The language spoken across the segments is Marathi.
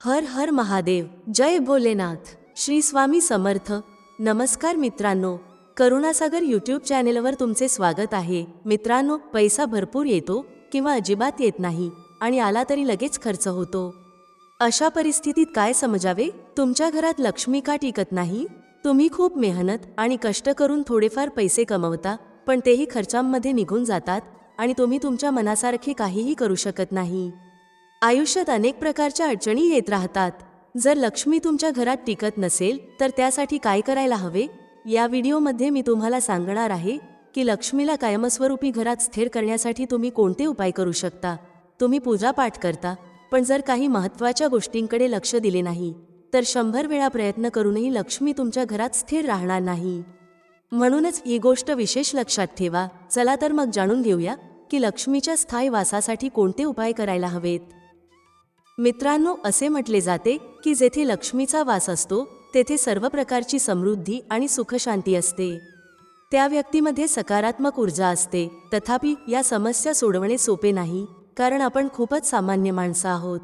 हर हर महादेव जय भोलेनाथ. श्री स्वामी समर्थ. नमस्कार मित्रांनो करुणासागर यूट्यूब चॅनेलवर तुमचे स्वागत आहे. मित्रांनो पैसा भरपूर येतो किंवा अजिबात येत नाही आणि आला तरी लगेच खर्च होतो. अशा परिस्थितीत काय समजावे? तुमच्या घरात लक्ष्मी का टिकत नाही? तुम्ही खूप मेहनत आणि कष्ट करून थोडेफार पैसे कमवता पण तेही खर्चांमध्ये निघून जातात आणि तुम्ही तुमच्या मनासारखे काहीही करू शकत नाही. आयुष्यात अनेक प्रकारच्या अडचणी येत राहतात. जर लक्ष्मी तुमच्या घरात टिकत नसेल तर त्यासाठी काय करायला हवे? या व्हिडिओमध्ये मी तुम्हाला सांगणार आहे की लक्ष्मीला कायमस्वरूपी घरात स्थिर करण्यासाठी तुम्ही कोणते उपाय करू शकता. तुम्ही पूजापाठ करता पण जर काही महत्त्वाच्या गोष्टींकडे लक्ष दिले नाही तर शंभर वेळा प्रयत्न करूनही लक्ष्मी तुमच्या घरात स्थिर राहणार नाही. म्हणूनच ही गोष्ट विशेष लक्षात ठेवा. चला तर मग जाणून घेऊया की लक्ष्मीच्या स्थायी वासासाठी कोणते उपाय करायला हवेत. मित्रांनो असे म्हटले जाते की जेथे लक्ष्मीचा वास असतो तेथे सर्व प्रकारची समृद्धी आणि सुखशांती असते. त्या व्यक्तीमध्ये सकारात्मक ऊर्जा असते. तथापि या समस्या सोडवणे सोपे नाही कारण आपण खूपच सामान्य माणसं आहोत.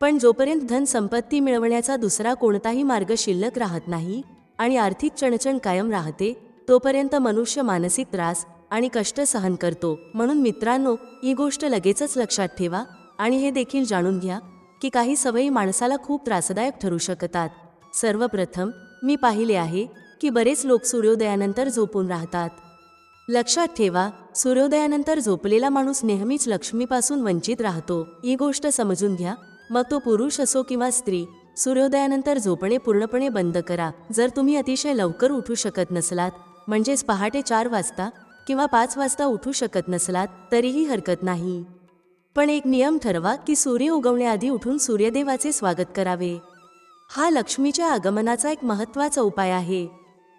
पण जोपर्यंत धनसंपत्ती मिळवण्याचा दुसरा कोणताही मार्ग शिल्लक राहत नाही आणि आर्थिक चणचण कायम राहते तोपर्यंत मनुष्य मानसिक त्रास आणि कष्ट सहन करतो. म्हणून मित्रांनो ही गोष्ट लगेचच लक्षात ठेवा आणि हे देखील जाणून घ्या की काही सवयी माणसाला खूप त्रासदायक ठरू शकतात. सर्वप्रथम मी पाहिले आहे की बरेच लोक सूर्योदयानंतर झोपून राहतात. लक्षात ठेवा सूर्योदयानंतर झोपलेला माणूस नेहमीच लक्ष्मीपासून वंचित राहतो. ही गोष्ट समजून घ्या. मग तो पुरुष असो किंवा स्त्री सूर्योदयानंतर झोपणे पूर्णपणे बंद करा. जर तुम्ही अतिशय लवकर उठू शकत नसलात म्हणजेच पहाटे चार वाजता किंवा पाच वाजता उठू शकत नसलात तरीही हरकत नाही. पण एक नियम ठरवा की सूर्य उगवण्याआधी उठून सूर्यदेवाचे स्वागत करावे. हा लक्ष्मीच्या आगमनाचा एक महत्त्वाचा उपाय आहे.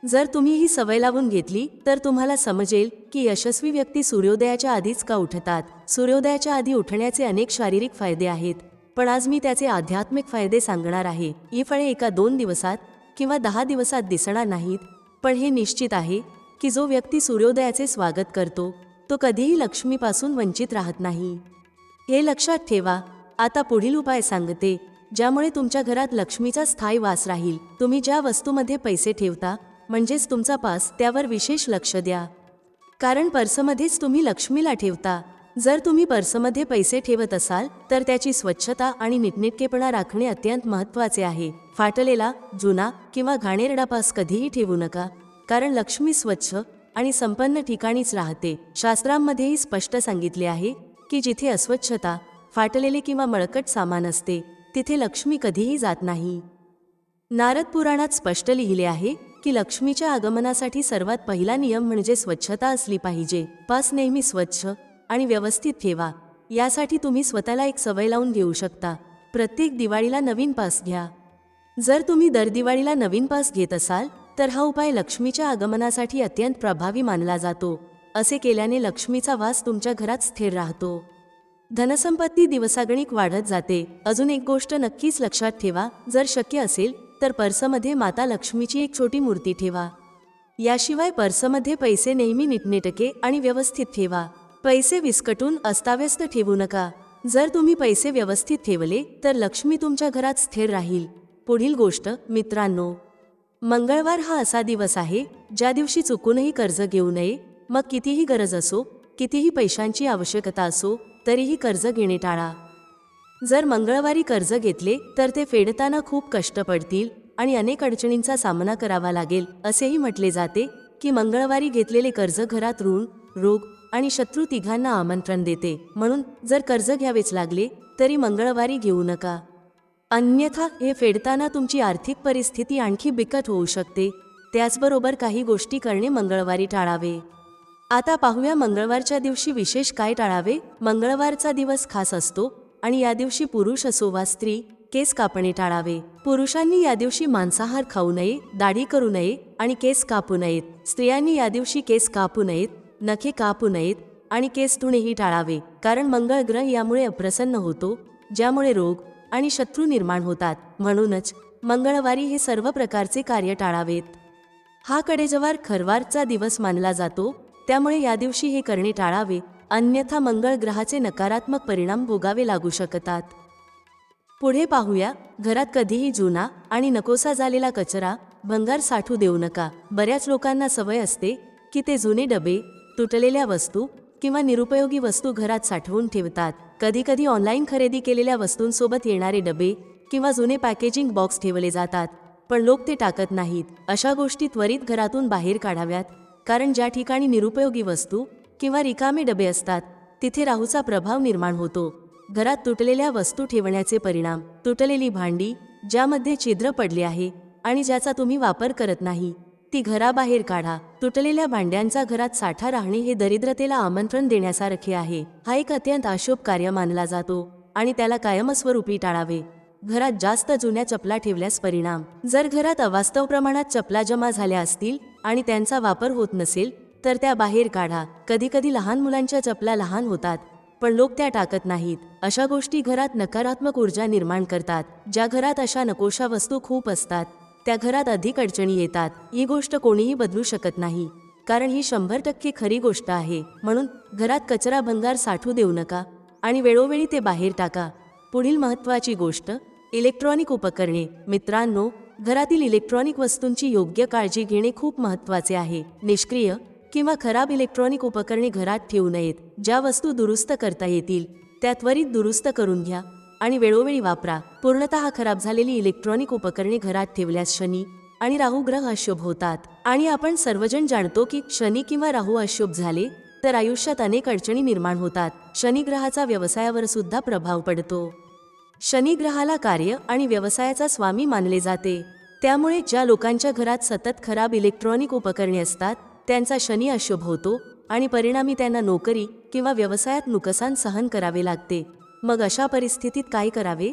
जर तुम्ही ही सवय लावून घेतली तर तुम्हाला समजेल की यशस्वी व्यक्ती सूर्योदयाच्या आधीच का उठतात. सूर्योदयाच्या आधी उठण्याचे अनेक शारीरिक फायदे आहेत. पण आज मी त्याचे आध्यात्मिक फायदे सांगणार आहे. ही फळे एका दोन दिवसात किंवा दहा दिवसात दिसणार नाहीत. पण हे निश्चित आहे की जो व्यक्ती सूर्योदयाचे स्वागत करतो तो कधीही लक्ष्मीपासून वंचित राहत नाही. हे लक्षात ठेवा आता पुढील उपाय सांगते ज्यामुळे तुमच्या घरात लक्ष्मीचा स्थायी वास राहील. तुम्ही ज्या वस्तूमध्ये पैसे ठेवता म्हणजेच तुमचा पास त्यावर विशेष लक्ष द्या. कारण पर्समध्येच तुम्ही लक्ष्मीला ठेवता. जर तुम्ही पर्समध्ये पैसे ठेवत असाल तर त्याची स्वच्छता आणि नीटनेटकेपणा राखणे अत्यंत महत्त्वाचे आहे. फाटलेला जुना किंवा घाणेरडा पास कधीही ठेवू नका. कारण लक्ष्मी स्वच्छ आणि संपन्न ठिकाणीच राहते. शास्त्रांमध्येही स्पष्ट सांगितले आहे की जिथे अस्वच्छता फाटलेले किंवा मळकट सामान असते तिथे लक्ष्मी कधीही जात नाही. नारद पुराणात स्पष्ट लिहिले आहे की लक्ष्मीच्या आगमनासाठी सर्वात पहिला नियम म्हणजे स्वच्छता असली पाहिजे. पास नेहमी स्वच्छ आणि व्यवस्थित ठेवा. यासाठी तुम्ही स्वतःला एक सवय लावून घेऊ शकता. प्रत्येक दिवाळीला नवीन पास घ्या. जर तुम्ही दर दिवाळीला नवीन पास घेत असाल तर हा उपाय लक्ष्मीच्या आगमनासाठी अत्यंत प्रभावी मानला जातो. असे केल्याने लक्ष्मीचा वास तुमच्या घरात स्थिर राहतो. धनसंपत्ती दिवसागणिक वाढत जाते. अजून एक गोष्ट नक्कीच लक्षात ठेवा. जर शक्य असेल तर पर्समध्ये माता लक्ष्मीची एक छोटी मूर्ती ठेवा. याशिवाय पर्समध्ये पैसे नेहमी नीटनेटके आणि व्यवस्थित ठेवा. पैसे विस्कटून अस्ताव्यस्त ठेवू नका. जर तुम्ही पैसे व्यवस्थित ठेवले तर लक्ष्मी तुमच्या घरात स्थिर राहील. पुढील गोष्ट मित्रांनो. मंगळवार हा असा दिवस आहे ज्या दिवशी चुकूनही कर्ज घेऊ नये मग कितीही गरज असो कितीही पैशांची आवश्यकता असो तरीही कर्ज घेणे टाळा. जर मंगळवारी कर्ज घेतले तर ते फेडताना खूप कष्ट पडतील आणि अनेक अडचणींचा सामना करावा लागेल असेही म्हटले जाते की मंगळवारी घेतलेले कर्ज घरात ऋण रोग आणि शत्रू तिघांना आमंत्रण देते. म्हणून जर कर्ज घ्यावेच लागले तरी मंगळवारी घेऊ नका. अन्यथा हे फेडताना तुमची आर्थिक परिस्थिती आणखी बिकट होऊ शकते. त्याचबरोबर काही गोष्टी करणे मंगळवारी टाळावे. आता पाहूया मंगळवारच्या दिवशी विशेष काय टाळावे. मंगळवारचा दिवस खास असतो आणि या दिवशी पुरुष असो वा स्त्री केस कापणे टाळावे. पुरुषांनी या दिवशी मांसाहार खाऊ नये दाढी करू नये आणि केस कापू नयेत. स्त्रियांनी या दिवशी केस कापू नयेत नखे कापू नयेत आणि केस धुणेही टाळावे. कारण मंगळ ग्रह यामुळे अप्रसन्न होतो ज्यामुळे रोग आणि शत्रू निर्माण होतात. म्हणूनच मंगळवारी हे सर्व प्रकारचे कार्य टाळावेत. हा कडेजवार खरवारचा दिवस मानला जातो. त्यामुळे या दिवशी हे करणे टाळावे अन्यथा मंगळ ग्रहाचे नकारात्मक परिणाम भोगावे लागू शकतात. पुढे पाहूया घरात कधीही जुना आणि नकोसा झालेला कचरा भंगार साठू देऊ नका. बऱ्याच लोकांना सवय असते की ते जुने डबे तुटलेल्या वस्तू किंवा निरुपयोगी वस्तू घरात साठवून ठेवतात. कधीकधी ऑनलाईन खरेदी केलेल्या वस्तूंसोबत येणारे डबे किंवा जुने पॅकेजिंग बॉक्स ठेवले जातात पण लोक ते टाकत नाहीत. अशा गोष्टी त्वरित घरातून बाहेर काढाव्यात. कारण ज्या ठिकाणी निरुपयोगी वस्तू किंवा रिकामे डबे असतात तिथे राहूचा प्रभाव निर्माण होतो. घरात तुटलेल्या वस्तू ठेवण्याचे परिणाम तुटलेली भांडी ज्यामध्ये छिद्र पडले आहे आणि ज्याचा तुम्ही वापर करत नाही ती घराबाहेर काढा. तुटलेल्या भांड्यांचा घरात साठा राहणे हे दरिद्रतेला आमंत्रण देण्यासारखे आहे. हा एक अत्यंत अशुभ कार्य मानला जातो आणि त्याला कायमस्वरूपी टाळावे. घरात जास्त जुन्या चपला ठेवल्यास परिणाम. जर घरात अवास्तव प्रमाणात चपला जमा झाल्या असतील आणि त्यांचा वापर होत नसेल तर त्या बाहेर काढा. कधीकधी लहान मुलांच्या चपला लहान होतात पण लोक त्या टाकत नाहीत. अशा गोष्टी घरात नकारात्मक ऊर्जा निर्माण करतात ज्या घरात अशा नकोशा वस्तू खूप असतात. त्या घरात अधिक अडचणी येतात. ही गोष्ट कोणीही बदलू शकत नाही. कारण ही शंभर टक्के खरी गोष्ट आहे. म्हणून घरात कचरा भंगार साठू देऊ नका आणि वेळोवेळी ते बाहेर टाका. पुढील महत्त्वाची गोष्ट इलेक्ट्रॉनिक उपकरणे. मित्रांनो घरातील इलेक्ट्रॉनिक वस्तूंची योग्य काळजी घेणे खूप महत्त्वाचे आहे. निष्क्रिय किंवा खराब इलेक्ट्रॉनिक उपकरणे घरात ठेवू नयेत. ज्या वस्तू दुरुस्त करता येतील त्या त्वरित दुरुस्त करून घ्या आणि वेळोवेळी वापरा. पूर्णतः खराब झालेली इलेक्ट्रॉनिक उपकरणे घरात ठेवल्यास शनी आणि राहू ग्रह अशुभ होतात. आणि आपण सर्वजण जाणतो की शनी किंवा राहू अशुभ झाले तर आयुष्यात अनेक अडचणी निर्माण होतात. शनिग्रहाचा व्यवसायावर सुद्धा प्रभाव पडतो. शनी ग्रहाला कार्य आणि व्यवसायाचा स्वामी मानले जाते. त्यामुळे ज्या लोकांच्या घरात सतत खराब इलेक्ट्रॉनिक उपकरणे असतात त्यांचा शनी अशुभ होतो आणि परिणामी त्यांना नोकरी किंवा व्यवसायात नुकसान सहन करावे लागते. मग अशा परिस्थितीत काय करावे?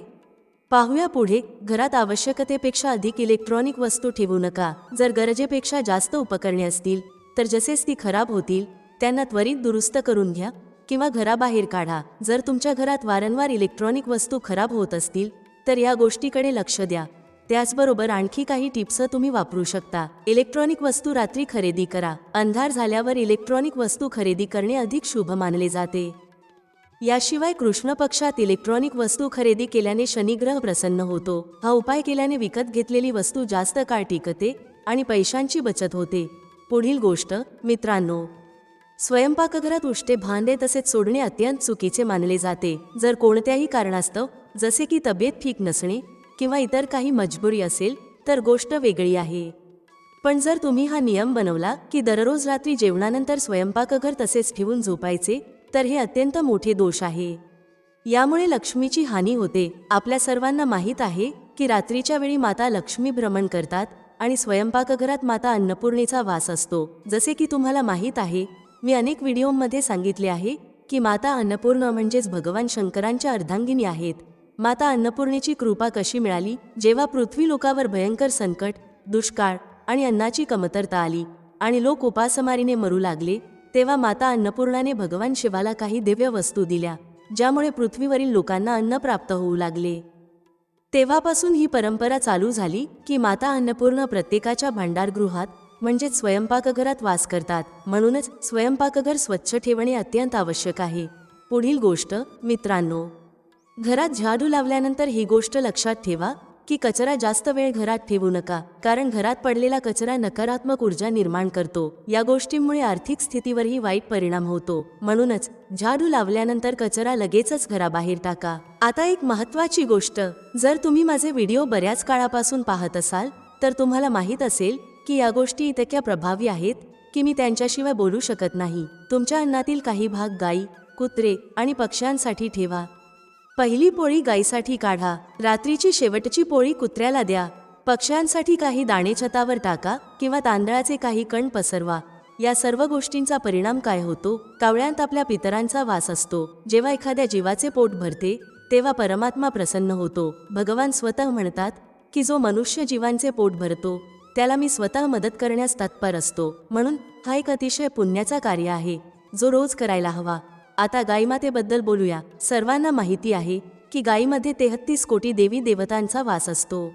पाहूया पुढे घरात आवश्यकतेपेक्षा अधिक इलेक्ट्रॉनिक वस्तू ठेवू नका. जर गरजेपेक्षा जास्त उपकरणे असतील तर जसेच ती खराब होतील त्यांना त्वरित दुरुस्त करून घ्या. किंवा घराबाहेर काढा. जर तुमच्या घरात वारंवार इलेक्ट्रॉनिक वस्तू खराब होत असतील तर या गोष्टीकडे लक्ष द्या. त्याचबरोबर आणखी काही टिप्स तुम्ही वापरू शकता. इलेक्ट्रॉनिक वस्तू रात्री खरेदी करा. अंधार झाल्यावर इलेक्ट्रॉनिक वस्तू खरेदी करणे अधिक शुभ मानले जाते. याशिवाय कृष्ण पक्षात इलेक्ट्रॉनिक वस्तू खरेदी केल्याने शनिग्रह प्रसन्न होतो. हा उपाय केल्याने विकत घेतलेली वस्तू जास्त काळ टिकते आणि पैशांची बचत होते. पुढील गोष्ट मित्रांनो स्वयंपाकघरात उष्टे भांडे तसेच सोडणे अत्यंत चुकीचे मानले जाते. जर कोणत्याही कारणास्तव जसे की तब्येत ठीक नसणे किंवा इतर काही मजबुरी असेल तर गोष्ट वेगळी आहे. पण जर तुम्ही हा नियम बनवला की दररोज रात्री जेवणानंतर स्वयंपाकघर तसेच ठेवून झोपायचे तर हे अत्यंत मोठे दोष आहे. यामुळे लक्ष्मीची हानी होते. आपल्या सर्वांना माहीत आहे की रात्रीच्या वेळी माता लक्ष्मी भ्रमण करतात आणि स्वयंपाकघरात माता अन्नपूर्णेचा वास असतो. जसे की तुम्हाला माहीत आहे मी अनेक व्हिडिओमध्ये सांगितले आहे की माता अन्नपूर्ण म्हणजेच भगवान शंकरांच्या अर्धांगिनी आहेत. माता अन्नपूर्णेची कृपा कशी मिळाली? जेव्हा पृथ्वी लोकावर भयंकर संकट दुष्काळ आणि अन्नाची कमतरता आली आणि लोक उपासमारीने मरू लागले तेव्हा माता अन्नपूर्णाने भगवान शिवाला काही दिव्य वस्तू दिल्या ज्यामुळे पृथ्वीवरील लोकांना अन्न प्राप्त होऊ लागले. तेव्हापासून ही परंपरा चालू झाली की माता अन्नपूर्ण प्रत्येकाच्या भांडारगृहात म्हणजे स्वयंपाकघरात वास करतात. म्हणूनच स्वयंपाकघर स्वच्छ ठेवणे अत्यंत आवश्यक आहे. पुढील गोष्ट मित्रांनो. घरात झाडू लावल्यानंतर ही गोष्ट लक्षात ठेवा की कचरा जास्त वेळ घरात ठेवू नका कारण घरात पडलेला कचरा नकारात्मक ऊर्जा निर्माण करतो. या गोष्टींमुळे आर्थिक स्थितीवरही वाईट परिणाम होतो. म्हणूनच झाडू लावल्यानंतर कचरा लगेचच घराबाहेर टाका. आता एक महत्वाची गोष्ट जर तुम्ही माझे व्हिडिओ बऱ्याच काळापासून पाहत असाल तर तुम्हाला माहीत असेल की या गोष्टी इतक्या प्रभावी आहेत की मी त्यांच्याशिवाय बोलू शकत नाही. तुमच्या अन्नातील काही भाग गायी कुत्रे आणि पक्ष्यांसाठी ठेवा. पहिली पोळी गाईसाठी काढा. रात्रीची शेवटची पोळी कुत्र्याला द्या. पक्ष्यांसाठी काही दाणे छतावर टाका किंवा तांदळाचे काही कण पसरवा. या सर्व गोष्टींचा परिणाम काय होतो? कावळ्यांत आपल्या पितरांचा वास असतो. जेव्हा एखाद्या जीवाचे पोट भरते तेव्हा परमात्मा प्रसन्न होतो. भगवान स्वतः म्हणतात की जो मनुष्य जीवांचे पोट भरतो त्याला मी स्वतः मदत करण्यास तत्पर असतो. म्हणून हा एक अतिशय पुण्याचा कार्य आहे जो रोज करायला हवा. आता गाईमातेबद्दल बोलूया. सर्वांना माहिती आहे की गायीमध्ये तेहत्तीस कोटी देवी देवतांचा वास असतो.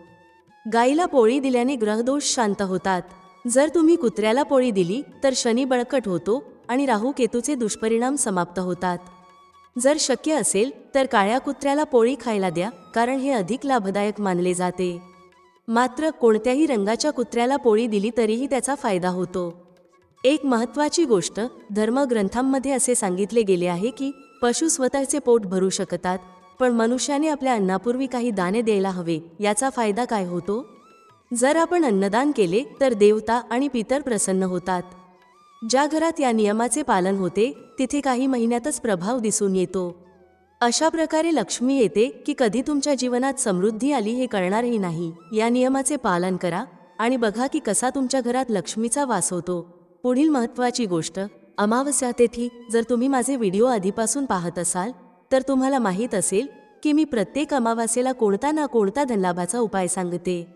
गायीला पोळी दिल्याने ग्रहदोष शांत होतात. जर तुम्ही कुत्र्याला पोळी दिली तर शनी बळकट होतो आणि राहू केतूचे दुष्परिणाम समाप्त होतात. जर शक्य असेल तर काळ्या कुत्र्याला पोळी खायला द्या कारण हे अधिक लाभदायक मानले जाते. मात्र कोणत्याही रंगाच्या कुत्र्याला पोळी दिली तरीही त्याचा फायदा होतो. एक महत्त्वाची गोष्ट धर्मग्रंथांमध्ये असे सांगितले गेले आहे की पशु स्वतःचे पोट भरू शकतात पण मनुष्याने आपल्या अन्नापूर्वी काही दाने द्यायला हवे याचा फायदा काय होतो? जर आपण अन्नदान केले तर देवता आणि पितर प्रसन्न होतात. ज्या घरात या नियमाचे पालन होते तिथे काही महिन्यातच प्रभाव दिसून येतो. अशा प्रकारे लक्ष्मी येते की कधी तुमच्या जीवनात समृद्धी आली हे कळणारही नाही. या नियमाचे पालन करा आणि बघा की कसा तुमच्या घरात लक्ष्मीचा वास होतो. पुढील महत्त्वाची गोष्ट अमावस्या तेथी जर तुम्ही माझे व्हिडिओ आधीपासून पाहत असाल तर तुम्हाला माहीत असेल की मी प्रत्येक अमावास्येला कोणता ना कोणता धनलाभाचा उपाय सांगते.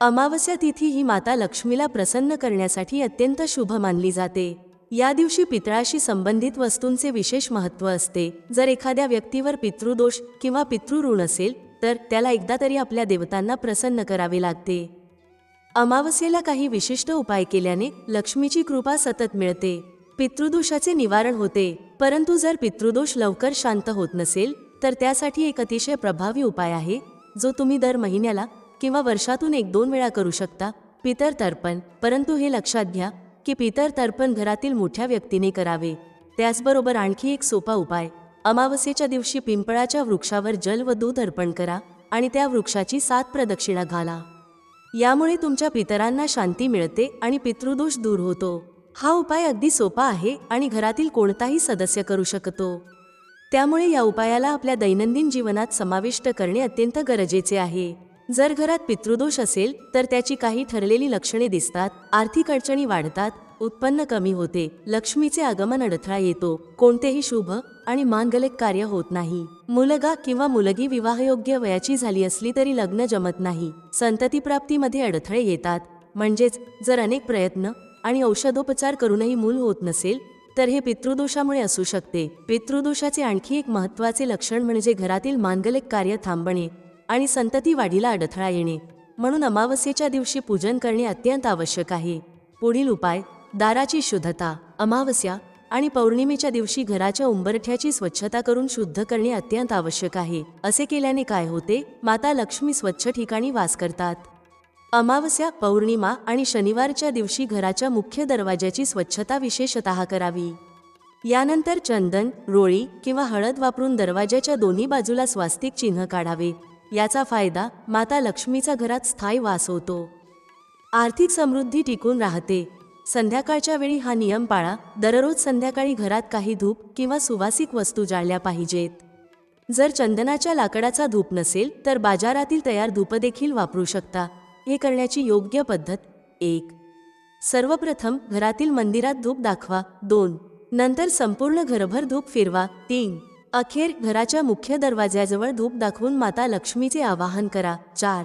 अमावस्या तिथी ही माता लक्ष्मीला प्रसन्न करण्यासाठी अत्यंत शुभ मानली जाते. या दिवशी पितळाशी संबंधित वस्तूंचे विशेष महत्त्व असते. जर एखाद्या व्यक्तीवर पितृदोष किंवा पितृऋण असेल तर त्याला एकदा तरी आपल्या देवतांना प्रसन्न करावे लागते. अमावस्येला काही विशिष्ट उपाय केल्याने लक्ष्मीची कृपा सतत मिळते. पितृदोषाचे निवारण होते परंतु जर पितृदोष लवकर शांत होत नसेल तर त्यासाठी एक अतिशय प्रभावी उपाय आहे जो तुम्ही दर महिन्याला किंवा वर्षातून एक दोन वेळा करू शकता पितर तर्पण. परंतु हे लक्षात घ्या की पितर तर्पण घरातील मोठ्या व्यक्तीने करावे. त्याचबरोबर आणखी एक सोपा उपाय. अमावस्येच्या दिवशी पिंपळाच्या वृक्षावर जल व दूध अर्पण करा आणि त्या वृक्षाची सात प्रदक्षिणा घाला. यामुळे तुमच्या पितरांना शांती मिळते आणि पितृदोष दूर होतो. हा उपाय अगदी सोपा आहे आणि घरातील कोणताही सदस्य करू शकतो. त्यामुळे या उपायाला आपल्या दैनंदिन जीवनात समाविष्ट करणे अत्यंत गरजेचे आहे. जर घरात पितृदोष असेल तर त्याची काही ठरलेली लक्षणे दिसतात आर्थिक अडचणी वाढतात उत्पन्न कमी होते लक्ष्मीचे आगमन अडथळा येतो कोणतेही शुभ आणि मांगलिक कार्य होत नाही. मुलगा किंवा मुलगी विवाहयोग्य वयाची झाली असली तरी लग्न जमत नाही. संतती प्राप्तीमध्ये अडथळे येतात म्हणजेच जर अनेक प्रयत्न आणि औषधोपचार करूनही मूल होत नसेल तर हे पितृदोषामुळे असू शकते. पितृदोषाचे आणखी एक महत्त्वाचे लक्षण म्हणजे घरातील मांगलिक कार्य थांबणे. आणि संतती वाढीला अडथळा येणे. म्हणून अमावस्येच्या दिवशी पूजन करणे अत्यंत आवश्यक आहे. पुढील उपाय दाराची शुद्धता अमावस्या आणि पौर्णिमेच्या दिवशी घराच्या उंबरठ्याची स्वच्छता करून शुद्ध करणे अत्यंत आवश्यक आहे. असे केल्याने काय होते? माता लक्ष्मी स्वच्छ ठिकाणी वास करतात. अमावस्या पौर्णिमा आणि शनिवारच्या दिवशी घराच्या मुख्य दरवाजाची स्वच्छता विशेषत करावी. यानंतर चंदन रोळी किंवा हळद वापरून दरवाजाच्या दोन्ही बाजूला स्वास्तिक चिन्ह काढावे. याचा फायदा माता लक्ष्मीचा घरात स्थायी वास होतो. आर्थिक समृद्धी टिकून राहते. संध्याकाळच्या वेळी हा नियम पाळा. दररोज संध्याकाळी घरात काही धूप किंवा सुवासिक वस्तू जाळल्या पाहिजेत. जर चंदनाच्या लाकडाचा धूप नसेल तर बाजारातील तयार धूप देखील वापरू शकता. हे करण्याची योग्य पद्धत एक. सर्वप्रथम घरातील मंदिरात धूप दाखवा. दोन. नंतर संपूर्ण घरभर धूप फिरवा. तीन. अखेर घराच्या मुख्य दरवाज्याजवळ धूप दाखवून माता लक्ष्मीचे आवाहन करा. चार.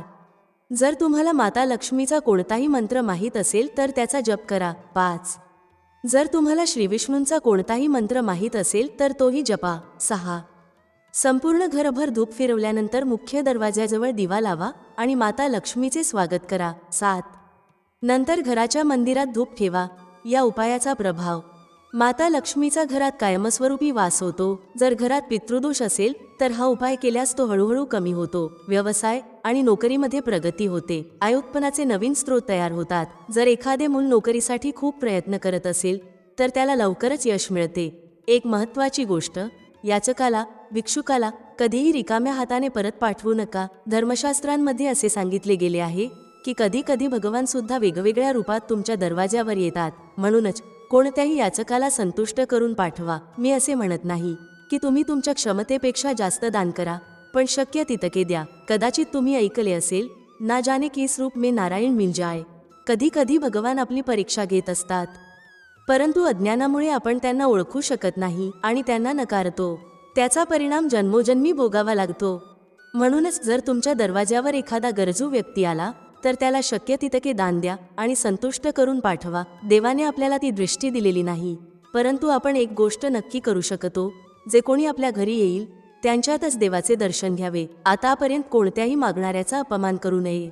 जर तुम्हाला माता लक्ष्मीचा कोणताही मंत्र माहीत असेल तर त्याचा जप करा. पाच. जर तुम्हाला श्रीविष्णूंचा कोणताही मंत्र माहीत असेल तर तोही जपा. सहा. संपूर्ण घरभर धूप फिरवल्यानंतर मुख्य दरवाज्याजवळ दिवा लावा आणि माता लक्ष्मीचे स्वागत करा. सात. नंतर घराच्या मंदिरात धूप ठेवा. या उपायाचा प्रभाव. माता लक्ष्मीचा घरात कायमस्वरूपी वास होतो. जर घरात पितृदोष असेल तर हा उपाय केल्यास तो हळूहळू कमी होतो. व्यवसाय आणि नोकरीमध्ये प्रगती होते. आय उत्पन्नाचे नवीन स्रोत तयार होतात. जर एखादे मूल नोकरीसाठी खूप प्रयत्न करत असेल तर त्याला लवकरच यश मिळते. एक महत्त्वाची गोष्ट याचकाला भिक्षुकाला कधीही रिकाम्या हाताने परत पाठवू नका. धर्मशास्त्रांमध्ये असे सांगितले गेले आहे की कधी कधी भगवान सुद्धा वेगवेगळ्या रूपात तुमच्या दरवाज्यावर येतात. म्हणूनच कोणत्याही याचकाला संतुष्ट करून पाठवा. मी असे म्हणत नाही की तुम्ही तुमच्या क्षमतेपेक्षा जास्त दान करा पण शक्य तितके द्या. कदाचित तुम्ही ऐकले असेल ना जाने किस रूप मे नारायण मिल जाय कधी कधी भगवान आपली परीक्षा घेत असतात. परंतु अज्ञानामुळे आपण त्यांना ओळखू शकत नाही आणि त्यांना नकारतो. त्याचा परिणाम जन्मोजन्मी भोगावा लागतो. म्हणूनच जर तुमच्या दरवाज्यावर एखादा गरजू व्यक्ती आला तर त्याला शक्य तितके दान द्या आणि संतुष्ट करून पाठवा. देवाने आपल्याला ती दृष्टी दिलेली नाही. परंतु आपण एक गोष्ट नक्की करू शकतो. जे कोणी आपल्या घरी येईल त्यांच्यातच देवाचे दर्शन घ्यावे. आतापर्यंत कोणत्याही मागणाऱ्याचा अपमान करू नये.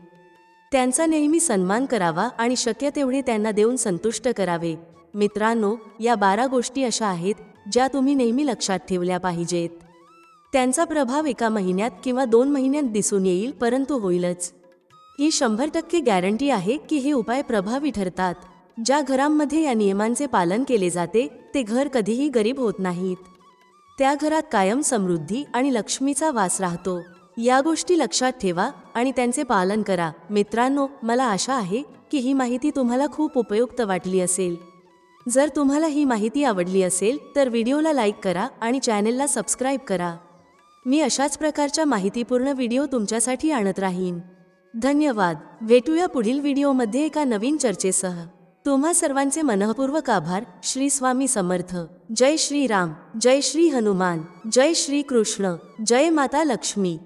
त्यांचा नेहमी सन्मान करावा आणि शक्य तेवढे त्यांना देऊन संतुष्ट करावे. मित्रांनो या बारा गोष्टी अशा आहेत ज्या तुम्ही नेहमी लक्षात ठेवल्या पाहिजेत. त्यांचा प्रभाव एका महिन्यात किंवा दोन महिन्यात दिसून येईल परंतु होईलच. ही शंभर टक्के गॅरंटी आहे की हे उपाय प्रभावी ठरतात. ज्या घरांमध्ये या नियमांचे पालन केले जाते ते घर कधीही गरीब होत नाहीत. त्या घरात कायम समृद्धी आणि लक्ष्मीचा वास राहतो. या गोष्टी लक्षात ठेवा आणि त्यांचे पालन करा. मित्रांनो मला आशा आहे की ही माहिती तुम्हाला खूप उपयुक्त वाटली असेल. जर तुम्हाला ही माहिती आवडली असेल तर व्हिडिओला लाईक करा आणि चॅनेलला सबस्क्राईब करा. मी अशाच प्रकारच्या माहितीपूर्ण व्हिडिओ तुमच्यासाठी आणत राहीन. धन्यवाद. भेटूया पुढील व्हिडिओमध्ये एका नवीन चर्चेसह. तुम्हा सर्वांचे मनःपूर्वक आभार. श्री स्वामी समर्थ. जय श्री राम जय श्री हनुमान. जय श्री कृष्ण. जय माता लक्ष्मी.